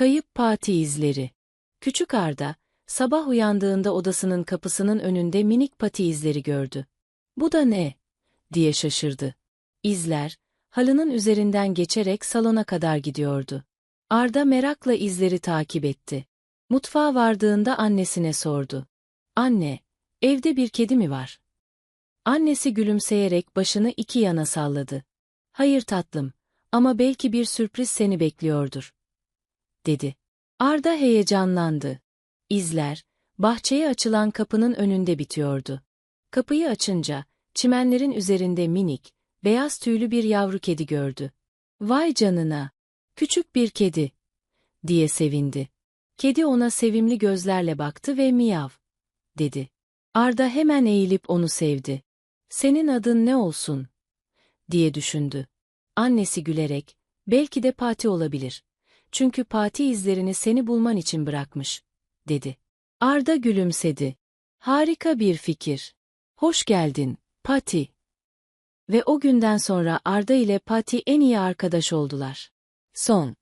Kayıp Pati izleri. Küçük Arda, sabah uyandığında odasının kapısının önünde minik pati izleri gördü. Bu da ne? diye şaşırdı. İzler, halının üzerinden geçerek salona kadar gidiyordu. Arda merakla izleri takip etti. Mutfağa vardığında annesine sordu. Anne, evde bir kedi mi var? Annesi gülümseyerek başını iki yana salladı. Hayır tatlım, ama belki bir sürpriz seni bekliyordur. Dedi. Arda heyecanlandı. İzler, bahçeye açılan kapının önünde bitiyordu. Kapıyı açınca, çimenlerin üzerinde minik, beyaz tüylü bir yavru kedi gördü. Vay canına! Küçük bir kedi! diye sevindi. Kedi ona sevimli gözlerle baktı ve miyav, dedi. Arda hemen eğilip onu sevdi. Senin adın ne olsun? diye düşündü. Annesi gülerek, belki de Pati olabilir. Çünkü Pati izlerini seni bulman için bırakmış, dedi. Arda gülümsedi. Harika bir fikir. Hoş geldin, Pati. Ve o günden sonra Arda ile Pati en iyi arkadaş oldular. Son